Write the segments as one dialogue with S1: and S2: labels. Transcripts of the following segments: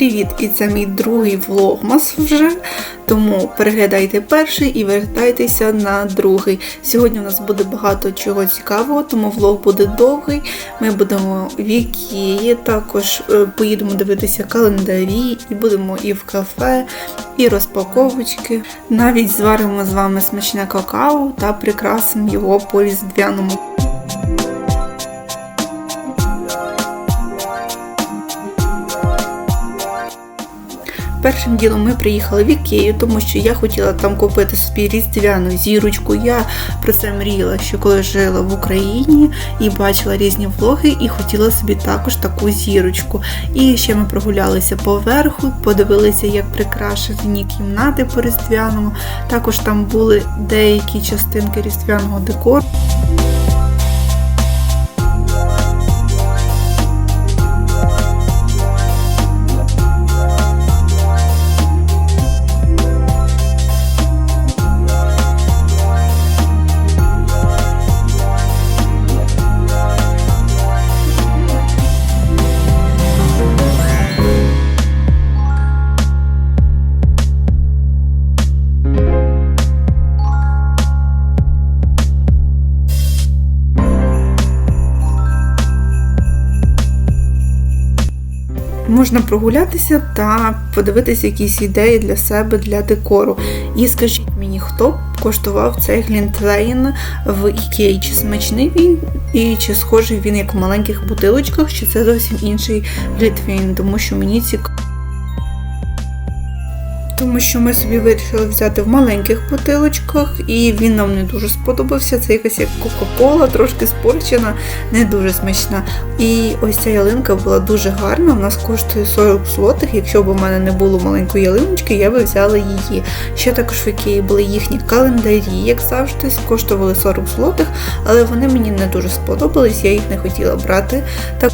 S1: Привіт! І це мій другий влогмас вже. Тому переглядайте перший і вертайтеся на другий. Сьогодні у нас буде багато чого цікавого, тому влог буде довгий. Ми будемо в Ікеї, також е, поїдемо дивитися календарі, і будемо і в кафе, і розпаковочки. Навіть зваримо з вами смачне какао та прикрасимо його по різдвяному. Першим ділом ми приїхали в Ікею, тому що я хотіла там купити собі різдвяну зірочку. Я про це мріяла, що коли жила в Україні і бачила різні влоги, і хотіла собі також таку зірочку. І ще ми прогулялися поверху, подивилися, як прикрашені кімнати по різдвяному. Також там були деякі частинки різдвяного декору. Можна прогулятися та подивитися якісь ідеї для себе для декору. І скажіть мені, хто коштував цей глінтвейн в Ікеї? Чи смачний він, і чи схожий він як в маленьких бутилочках, чи це зовсім інший глінтвейн, тому що мені цікаво. Тому що ми собі вирішили взяти в маленьких бутилочках, і він нам не дуже сподобався. Це якась як Кока-Кола, трошки спорчена, не дуже смачна. І ось ця ялинка була дуже гарна. У нас коштує 40 злотих. Якщо б у мене не було маленької ялиночки, я би взяла її. Ще також в Ікеї були їхні календарі, як завжди, коштували 40 злотих, але вони мені не дуже сподобались, я їх не хотіла брати. Так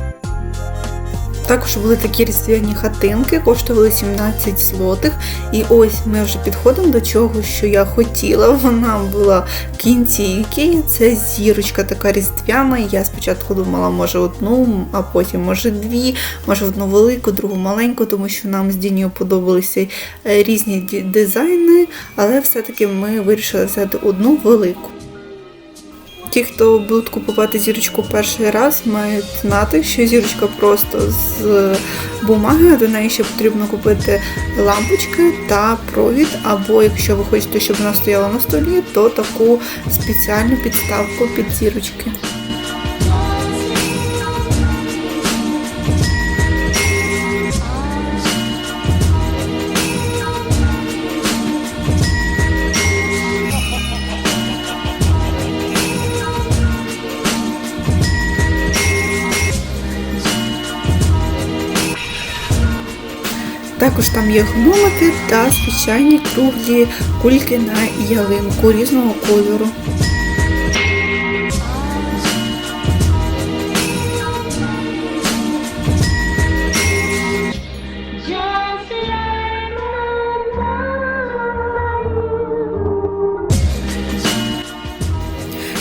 S1: також були такі різдвяні хатинки, коштували 17 злотих. І ось ми вже підходимо до чого, що я хотіла. Вона була в кінці Ікеї. Це зірочка така різдвяна. Я спочатку думала, може одну, а потім може дві, може одну велику, другу маленьку, тому що нам з Дінію подобалися е, різні дизайни, але все-таки ми вирішили взяти одну велику. Ті, хто будуть купувати зірочку перший раз, мають знати, що зірочка просто з бумаги, до неї ще потрібно купити лампочки та провід. Або якщо ви хочете, щоб вона стояла на столі, то таку спеціальну підставку під зірочки. Також там є гномики та звичайні круглі кульки на ялинку різного кольору.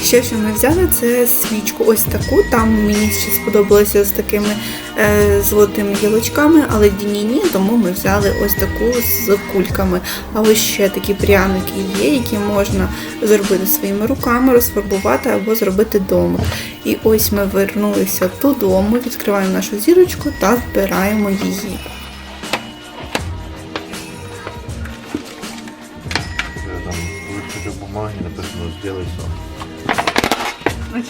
S1: Ще що ми взяли, це свічку ось таку. Там мені ще сподобалося з такими е, золотими гілочками, але Діні ні, тому ми взяли ось таку з кульками. А ось ще такі пряники є, які можна зробити своїми руками, розфарбувати або зробити вдома. І ось ми вернулися додому, відкриваємо нашу зірочку та збираємо її.
S2: Там бумаги, написано «Сделай сам».
S1: Не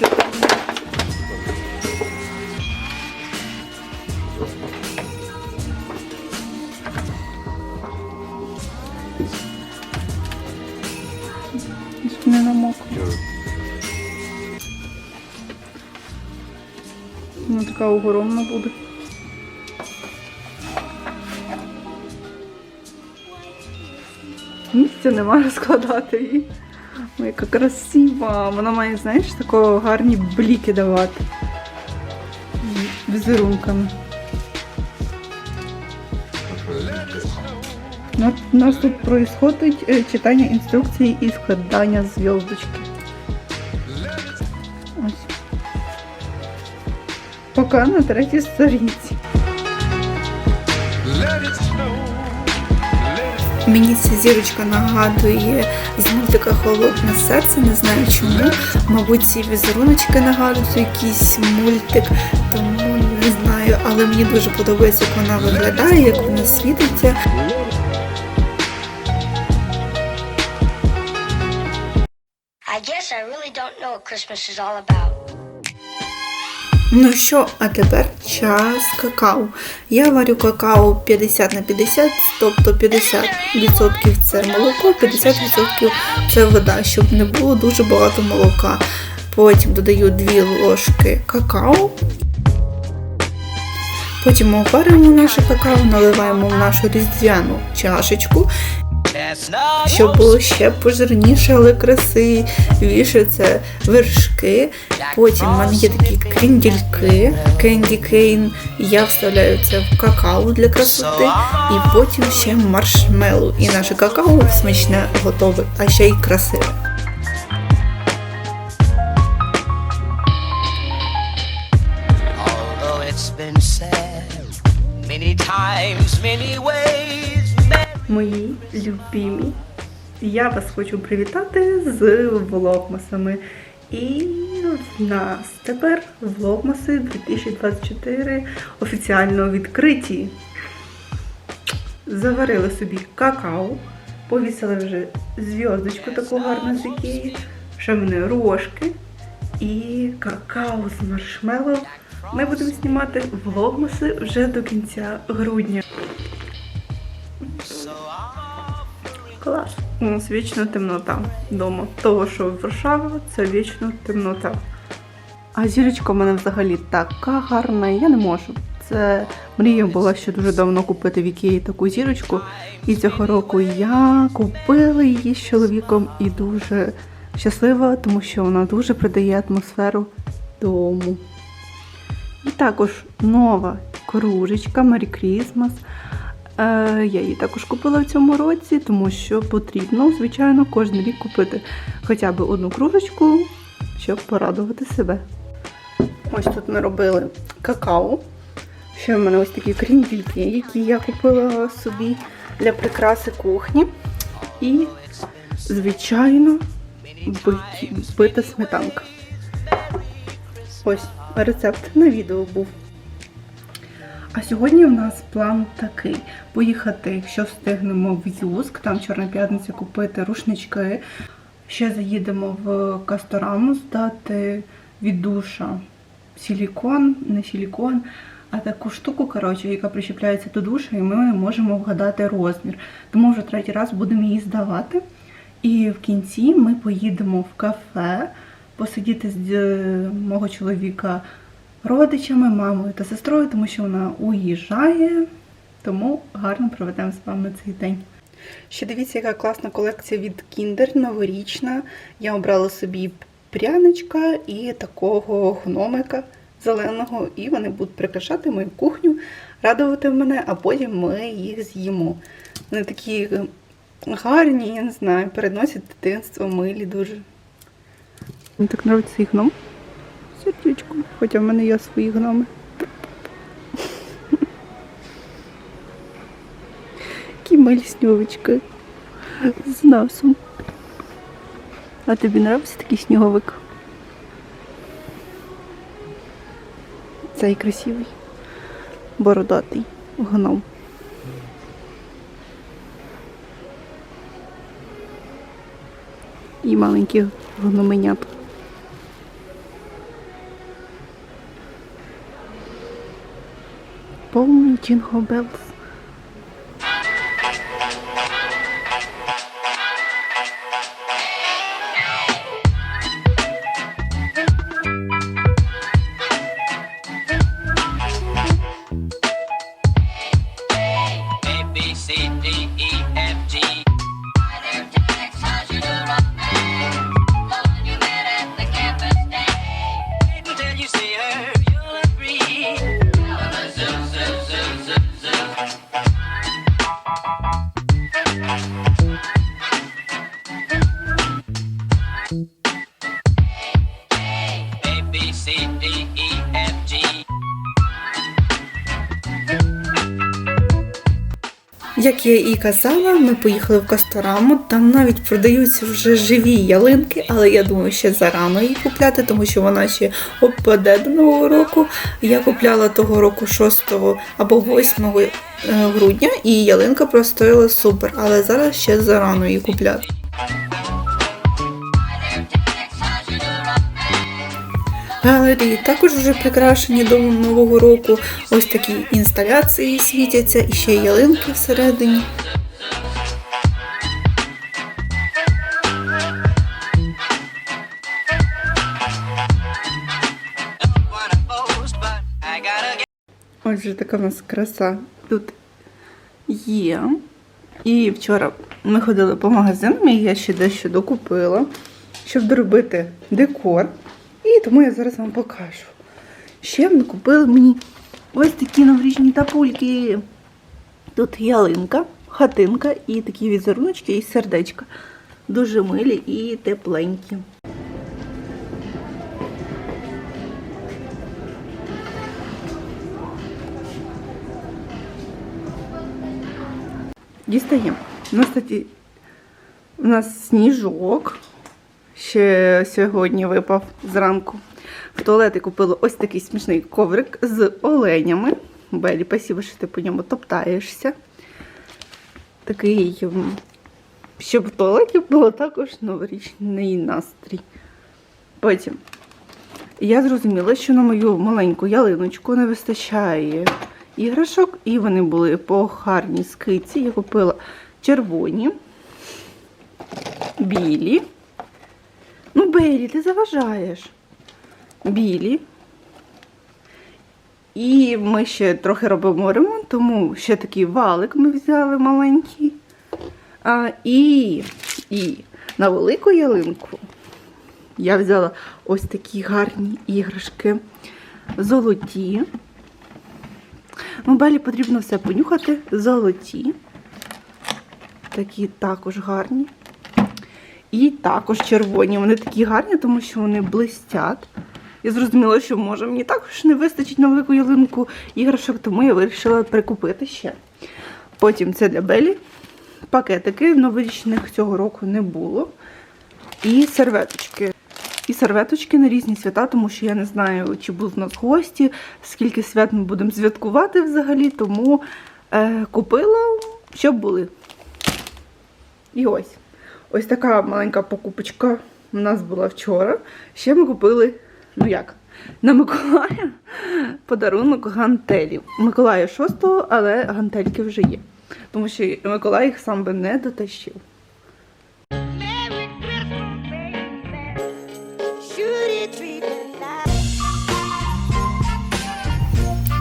S1: намок. Вона така огромна буде. Місця нема розкладати її. Ой, яка красива. Вона має, знаєш, такого гарні бліки давати. З Візерунками.
S2: а що я не знаю.
S1: Ну, У нас тут происходить е, читання інструкції і складання зв'язочки. Ось. Поки на третій сторінці.
S3: Let
S1: Мені ця зірочка нагадує з мультика Холодне серце, не знаю чому. Мабуть, ці візеруночки нагадують якийсь мультик, тому не знаю, але мені дуже подобається, як вона виглядає, як вона світиться.
S4: I guess I really don't know what Christmas is all about.
S1: Ну що, а тепер час какао. Я варю какао 50 на 50, тобто 50% це молоко, 50% це вода, щоб не було дуже багато молока. Потім додаю 2 ложки какао. Потім ми опарюємо наше какао, наливаємо в нашу різдвяну чашечку щоб було ще пожирніше, але красивіше. Це вершки. Потім в мене є такі кріндільки, кенді кейн. Я вставляю це в какао для красоти. І потім ще маршмеллоу. І наше какао смачне готове, а ще й красиве. Мої любімі. Я вас хочу привітати з влогмасами. І в нас тепер влогмаси 2024 офіціально відкриті. Заварили собі какао, повісили вже зв'язочку таку гарну з Ікеї, ще в мене рожки і какао з маршмеллоу. Ми будемо знімати влогмаси вже до кінця грудня. Клас. У нас вічна темнота вдома. Того, що в Варшава, це вічна темнота. А зірочка в мене взагалі така гарна, я не можу. Це мрія була ще дуже давно купити в Ікеї таку зірочку. І цього року я купила її з чоловіком і дуже щаслива, тому що вона дуже придає атмосферу дому. І також нова кружечка Merry Christmas. Е, я її також купила в цьому році, тому що потрібно, звичайно, кожен рік купити хоча б одну кружечку, щоб порадувати себе. Ось тут ми робили какао. Ще в мене ось такі кріндільки, які я купила собі для прикраси кухні. І, звичайно, бита сметанка. Ось рецепт на відео був. А сьогодні в нас план такий: поїхати, якщо встигнемо в Юск, там Чорна п'ятниця купити рушнички. Ще заїдемо в Кастораму здати від душа силікон, не силікон, а таку штуку, коротше, яка причіпляється до душа, і ми можемо вгадати розмір. Тому вже третій раз будемо її здавати. І в кінці ми поїдемо в кафе посидіти з е, мого чоловіка родичами, мамою та сестрою, тому що вона уїжджає. Тому гарно проведемо з вами цей день. Ще дивіться, яка класна колекція від Kinder, новорічна. Я обрала собі пряничка і такого гномика зеленого, і вони будуть прикрашати мою кухню, радувати мене, а потім ми їх з'їмо. Вони такі гарні, я не знаю, переносять дитинство, милі дуже. Мені так подобається цей гном. Сердечко, хоча в мене є свої гноми. Які милі з носом. А тобі подобається такий сніговик? Цей красивий, бородатий гном. І маленькі гноменятка. Повний Jingle Bells. Як я і казала, ми поїхали в Кастораму. Там навіть продаються вже живі ялинки, але я думаю, ще зарано її купляти, тому що вона ще опаде до нового року. Я купляла того року 6 або 8 е, грудня, і ялинка простояла супер, але зараз ще зарано її купляти. Галерії також вже прикрашені до нового року. Ось такі інсталяції світяться, і ще ялинки всередині. Отже, така в нас краса тут є. І вчора ми ходили по магазинам, і я ще дещо докупила, щоб доробити декор. Тому я зараз вам покажу. Ще купили мені ось такі новорічні тапульки. Тут ялинка, хатинка і такі візеруночки і сердечка. Дуже милі і тепленькі. Дістаємо. У нас, кстати, у нас сніжок. Ще сьогодні випав зранку. В туалети купила ось такий смішний коврик з оленями. Белі, спасибо, що ти по ньому топтаєшся. Такий, щоб в туалеті було також новорічний настрій. Потім я зрозуміла, що на мою маленьку ялиночку не вистачає іграшок, і вони були по гарній скидці. Я купила червоні, білі. Бейлі, ти заважаєш. Білі. І ми ще трохи робимо ремонт, тому ще такий валик ми взяли маленький. А, і, і на велику ялинку я взяла ось такі гарні іграшки золоті. Ну, Белі потрібно все понюхати. Золоті. Такі також гарні. І також червоні. Вони такі гарні, тому що вони блистять. Я зрозуміла, що може мені також не вистачить на велику ялинку іграшок, тому я вирішила прикупити ще. Потім це для Белі. Пакетики новорічних цього року не було. І серветочки. І серветочки на різні свята, тому що я не знаю, чи будуть в нас гості, скільки свят ми будемо святкувати взагалі, тому е, купила, щоб були. І ось. Ось така маленька покупочка у нас була вчора. Ще ми купили, ну як, на Миколая подарунок гантелів. Миколая 6-го, але гантельки вже є. Тому що Миколай їх сам би не дотащив.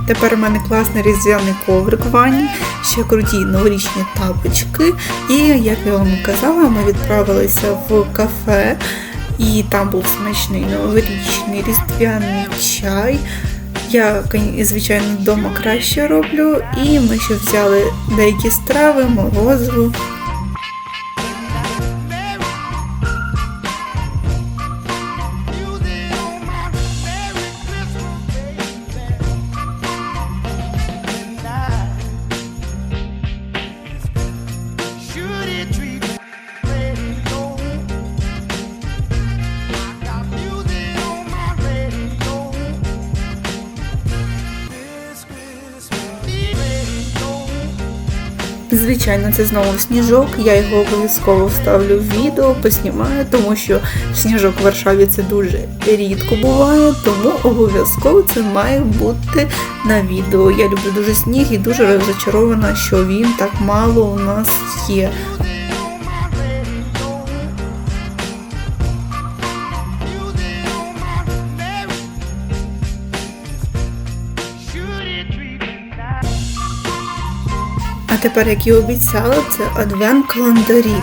S1: Тепер у мене класний різдвяний коврик в ванні, ще круті новорічні тапочки. І, як я вам казала, ми відправилися в кафе, і там був смачний новорічний різдвяний чай. Я, звичайно, вдома краще роблю, і ми ще взяли деякі страви, морозиво. Звичайно, це знову сніжок. Я його обов'язково вставлю в відео, поснімаю, тому що сніжок в Варшаві це дуже рідко буває, тому обов'язково це має бути на відео. Я люблю дуже сніг і дуже розчарована, що він так мало у нас є. Тепер, як і обіцяла, це адвент календарі.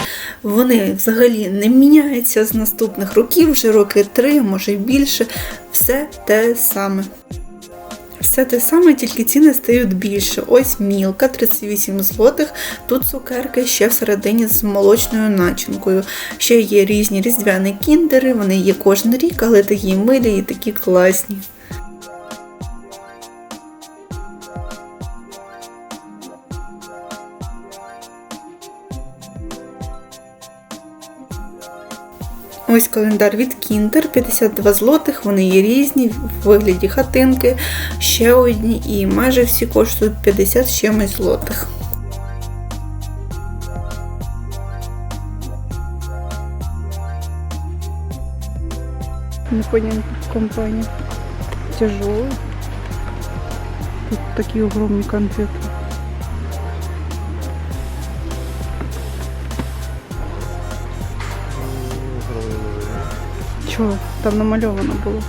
S1: Вони взагалі не міняються з наступних років, вже роки три, може й більше. Все те саме. Все те саме, тільки ціни стають більше. Ось мілка 38 злотих. Тут цукерки ще всередині з молочною начинкою. Ще є різні різдвяні кіндери, вони є кожен рік, але такі милі і такі класні. Ось календар від Kinder, 52 злотих, вони є різні, в вигляді хатинки, ще одні, і майже всі коштують 50 з чимось злотих.
S5: Непонятная компания. Тяжелый. Тут такие огромные конфеты. Чё? Там намальовано было.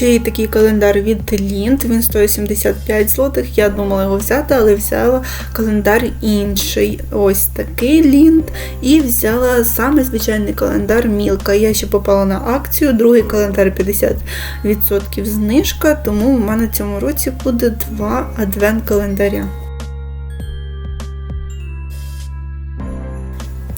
S1: Ще є такий календар від Лінд, він стоїть 75 злотих. Я думала його взяти, але взяла календар інший. Ось такий Лінд. І взяла саме звичайний календар Мілка. Я ще попала на акцію, другий календар 50% знижка, тому в мене цьому році буде два адвент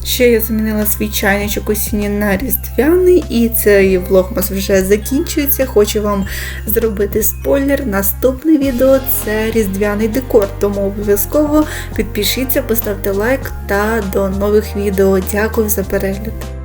S1: Ще я замінила свій чайничок осінній на різдвяний, і цей влогмас вже закінчується. Хочу вам зробити спойлер. Наступне відео це різдвяний декор, тому обов'язково підпишіться, поставте лайк та до нових відео. Дякую за перегляд.